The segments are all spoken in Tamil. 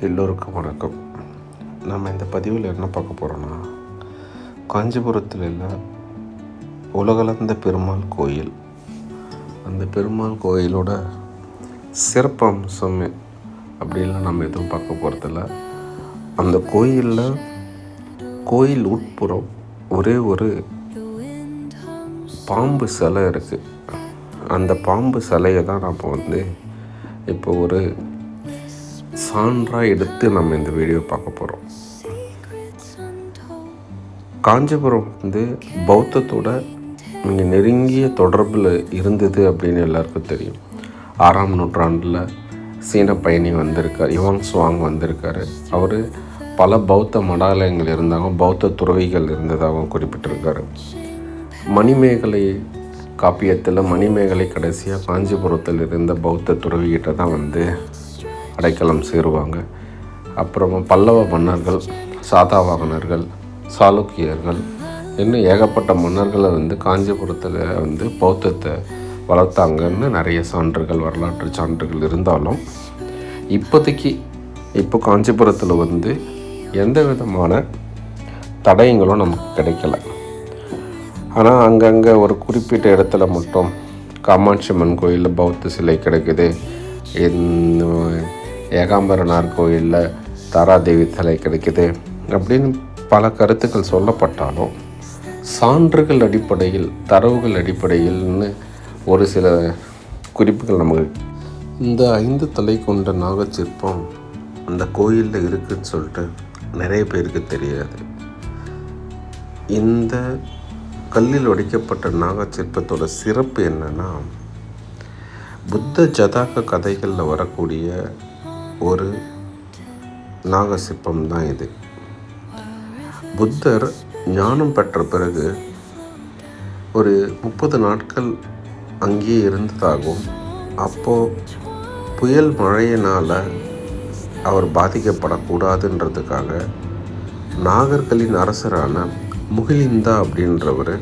எல்லோருக்கும் வணக்கம். நம்ம இந்த பதிவில் என்ன பார்க்க போகிறோன்னா காஞ்சிபுரத்தில் உள்ள உலகளந்த பெருமாள் கோயில். அந்த பெருமாள் கோயிலோட சிறப்பம்சம் அப்படின்லாம் நம்ம எதுவும் பார்க்க போகிறதில்ல அந்த கோயிலில் கோயில் உட்புறம் ஒரே ஒரு பாம்பு சிலை இருக்குது அந்த பாம்பு சிலையை தான் நம்ம வந்து இப்போ ஒரு சான்றாக எடுத்து நம்ம இந்த வீடியோ பார்க்க போகிறோம் காஞ்சிபுரம் வந்து பௌத்தத்தோட மிக நெருங்கிய தொடர்பில் இருந்தது அப்படின்னு எல்லாருக்கும் தெரியும். ஆறாம் நூற்றாண்டில் சீன பயணி வந்திருக்கார் யுவாங் சுவாங் வந்திருக்காரு. அவர் பல பௌத்த மடாலயங்கள் இருந்தாலும் பௌத்த துறவிகள் இருந்ததாகவும் குறிப்பிட்டிருக்காரு. மணிமேகலை காப்பியத்தில் மணிமேகலை கடைசியாக காஞ்சிபுரத்தில் இருந்த பௌத்த துறவிகிட்ட தான் வந்து அடைக்கலம் சேருவாங்க. அப்புறமா பல்லவ மன்னர்கள் சாதாவாகனர்கள் சாளுக்கியர்கள் இன்னும் ஏகப்பட்ட மன்னர்களை வந்து காஞ்சிபுரத்தில் வந்து பௌத்தத்தை வளர்த்தாங்கன்னு நிறைய சான்றுகள் வரலாற்று சான்றுகள் இருந்தாலும் இப்போதைக்கு இப்போ காஞ்சிபுரத்தில் வந்து எந்த விதமான தடயங்களும் நமக்கு கிடைக்கல. ஆனால் அங்கங்கே ஒரு குறிப்பிட்ட இடத்துல மட்டும் காமாட்சி அம்மன் கோயிலில் பௌத்த சிலை கிடைக்குது. ஏகாம்பரனார் கோயிலில் தாராதேவி சிலை கிடைக்குது அப்படின்னு பல கருத்துக்கள் சொல்லப்பட்டாலும் சான்றுகள் அடிப்படையில் தரவுகள் அடிப்படையில்னு ஒரு சில குறிப்புகள் நமக்கு இந்த ஐந்து தலை கொண்ட நாகச்சிற்பம் அந்த கோயிலில் இருக்குன்னு சொல்லிட்டு நிறைய பேருக்கு தெரியாது. இந்த கல்லில் வடிக்கப்பட்ட நாகச்சிற்பத்தோட சிறப்பு என்னென்னா புத்த ஜதாக கதைகளில் வரக்கூடிய ஒரு நாகசிற்பம் தான் இது. புத்தர் ஞானம் பெற்ற பிறகு ஒரு முப்பது நாட்கள் அங்கேயே இருந்ததாகவும் அப்போது புயல் மழையினால் அவர் பாதிக்கப்படக்கூடாதுன்றதுக்காக நாகர்களின் அரசரான முகிலிந்தா அப்படின்றவர்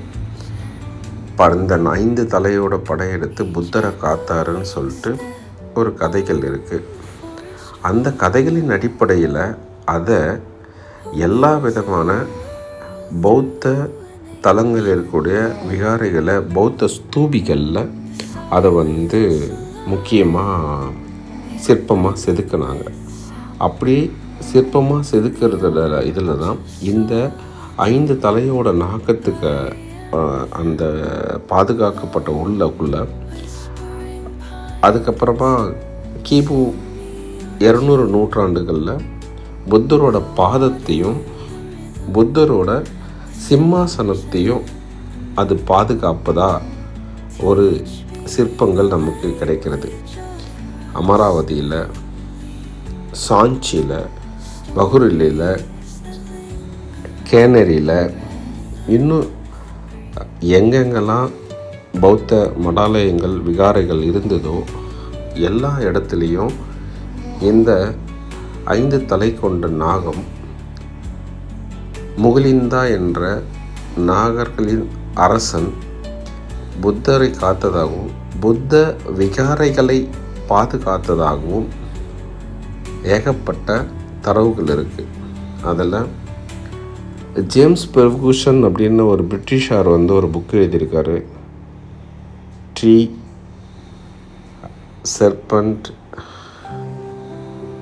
பறந்த ஐந்து தலையோட படையெடுத்து புத்தரை காத்தாருன்னு சொல்லிட்டு ஒரு கதைகள் இருக்குது அந்த கதைகளின் அடிப்படையில் அதை எல்லா விதமான பௌத்த தலங்கள் இருக்கக்கூடிய விகாரைகளை பௌத்த ஸ்தூபிகளில் அதை வந்து முக்கியமாக சிற்பமாக செதுக்கினாங்க. அப்படி சிற்பமாக செதுக்கிறதுல இதில் தான் இந்த ஐந்து தலையோட நாக்கத்துக்கு அந்த பாதுகாக்கப்பட்ட உள்ளக்குள்ள அதுக்கப்புறமா கிபு இரநூறு நூற்றாண்டுகளில் புத்தரோட பாதத்தையும் புத்தரோட சிம்மாசனத்தையும் அது பாதுகாப்பதா ஒரு சிற்பங்கள் நமக்கு கிடைக்கிறது. அமராவதியில் சாஞ்சியில் பகுரில்லியில் கேனரியில் இன்னும் எங்கெங்கெல்லாம் பௌத்த மடாலயங்கள் விகாரைகள் இருந்ததோ எல்லா இடத்துலையும் இந்த ஐந்து தலை கொண்ட நாகம் முகலிந்தா என்ற நாகர்களின் அரசன் புத்தரை காத்ததாகவும் புத்த விகாரைகளை பாதுகாத்ததாகவும் ஏகப்பட்ட தரவுகள் இருக்குது அதில் ஜேம்ஸ் பெர்கூஷன் அப்படின்னு ஒரு பிரிட்டிஷார் வந்து ஒரு புக் எழுதியிருக்காரு. ட்ரீ செர்பண்ட்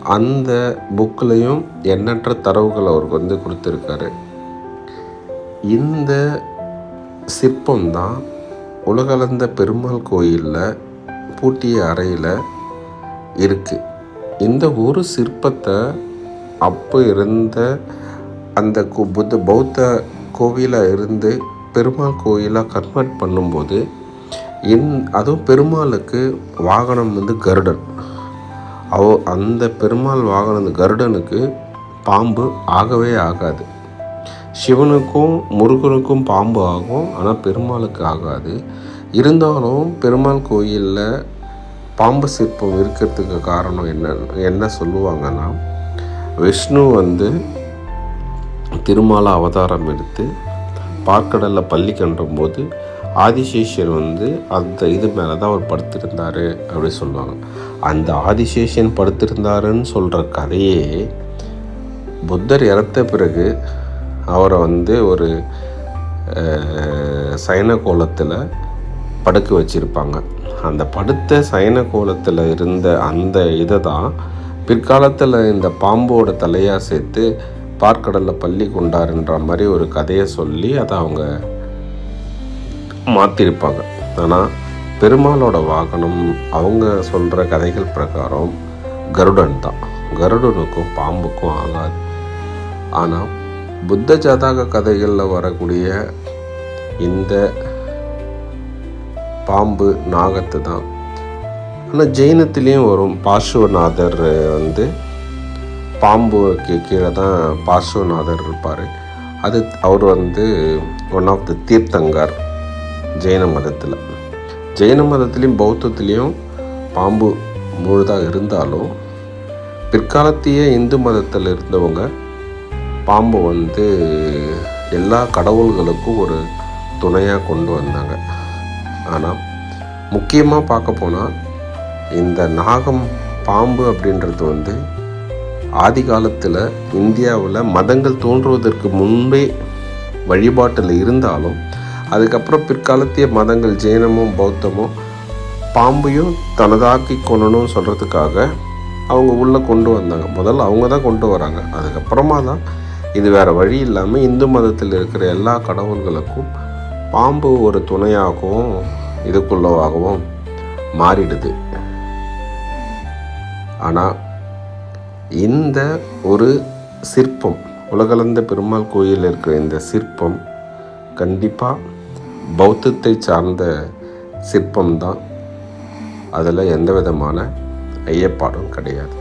அந்த புக்லேயும் எண்ணற்ற தரவுகள் அவருக்கு வந்து கொடுத்துருக்காரு. இந்த சிற்பம் தான் உலகளந்த பெருமாள் கோயிலில் பூட்டிய அறையில் இருக்குது இந்த ஒரு சிற்பத்தை அப்போ இருந்த அந்த கு- புத்த பௌத்த கோவிலாக இருந்து பெருமாள் கோயிலாக கன்வெர்ட் பண்ணும்போது இன் அதுவும் பெருமாளுக்கு வாகனம் வந்து கருடன். அவ அந்த பெருமாள் வாகனம் கருடனுக்கு பாம்பு ஆகவே ஆகாது. சிவனுக்கும் முருகனுக்கும் பாம்பு ஆகும் ஆனால் பெருமாளுக்கு ஆகாது. இருந்தாலும் பெருமாள் கோயிலில் பாம்பு சிற்பம் இருக்கிறதுக்கு காரணம் என்ன என்ன சொல்லுவாங்கன்னா விஷ்ணு வந்து திருமால அவதாரம் எடுத்து பார்க்கடலில் பள்ளி கன்றும் போது ஆதிசேஷர் வந்து அந்த இது மேலே தான் அவர் படுத்திருந்தார் அப்படி சொல்லுவாங்க. அந்த ஆதிசேஷன் படுத்திருந்தாருன்னு சொல்கிற கதையே புத்தர் இறத்த பிறகு அவரை வந்து ஒரு சயன கோலத்தில் படுக்க வச்சுருப்பாங்க. அந்த படுத்த சயன கோலத்தில் இருந்த அந்த இதை தான் பிற்காலத்தில் இந்த பாம்போட தலையாக சேர்த்து பார்க்கடலில் பள்ளி கொண்டாருன்ற மாதிரி ஒரு கதையை சொல்லி அதை அவங்க மாற்றிருப்பாங்க ஆனால் பெருமாளோட வாகனம் அவங்க சொல்கிற கதைகள் பிரகாரம் கருடன் தான். கருடனுக்கும் பாம்புக்கும் ஆகாது. ஆனால் புத்த ஜாதக கதைகளில் வரக்கூடிய இந்த பாம்பு நாகத்து தான். ஆனால் ஜெயினத்துலேயும் வரும். பார்ஸ்வநாதர் வந்து பாம்புக்கு கீழே தான் பார்ஸ்வநாதர் இருப்பார். அது அவர் வந்து one of the tirthankar. Jain மதத்தில். ஜெயின மதத்துலேயும் பௌத்தத்துலேயும் பாம்பு முழுதாக இருந்தாலும் பிற்காலத்திய இந்து மதத்தில் இருந்தவங்க பாம்பு வந்து எல்லா கடவுள்களுக்கும் ஒரு துணையாக கொண்டு வந்தாங்க. ஆனால் முக்கியமாக பார்க்க போனால் இந்த நாகம் பாம்பு அப்படின்றது வந்து ஆதி காலத்தில் இந்தியாவில் மதங்கள் தோன்றுவதற்கு முன்பே வழிபாட்டில் இருந்தாலும் அதுக்கப்புறம் பிற்காலத்திய மதங்கள் ஜெயினமும் பௌத்தமும் பாம்பையும் தனதாக்கி கொள்ளணும்னு சொல்கிறதுக்காக அவங்க உள்ளே கொண்டு வந்தாங்க. முதல்ல அவங்க தான் கொண்டு வராங்க. அதுக்கப்புறமா தான் இது வேறு வழி இல்லாமல் இந்து மதத்தில் இருக்கிற எல்லா கடவுள்களுக்கும் பாம்பு ஒரு துணையாகவும் இதுக்குள்ளவாகவும் மாறிடுது. ஆனால் இந்த ஒரு சிற்பம் உலகளந்த பெருமாள் கோயிலில் இருக்கிற இந்த சிற்பம் கண்டிப்பாக பௌத்தத்தை சார்ந்த சிற்பம் தான் அதில் எந்த விதமான ஐயப்பாடும் கிடையாது.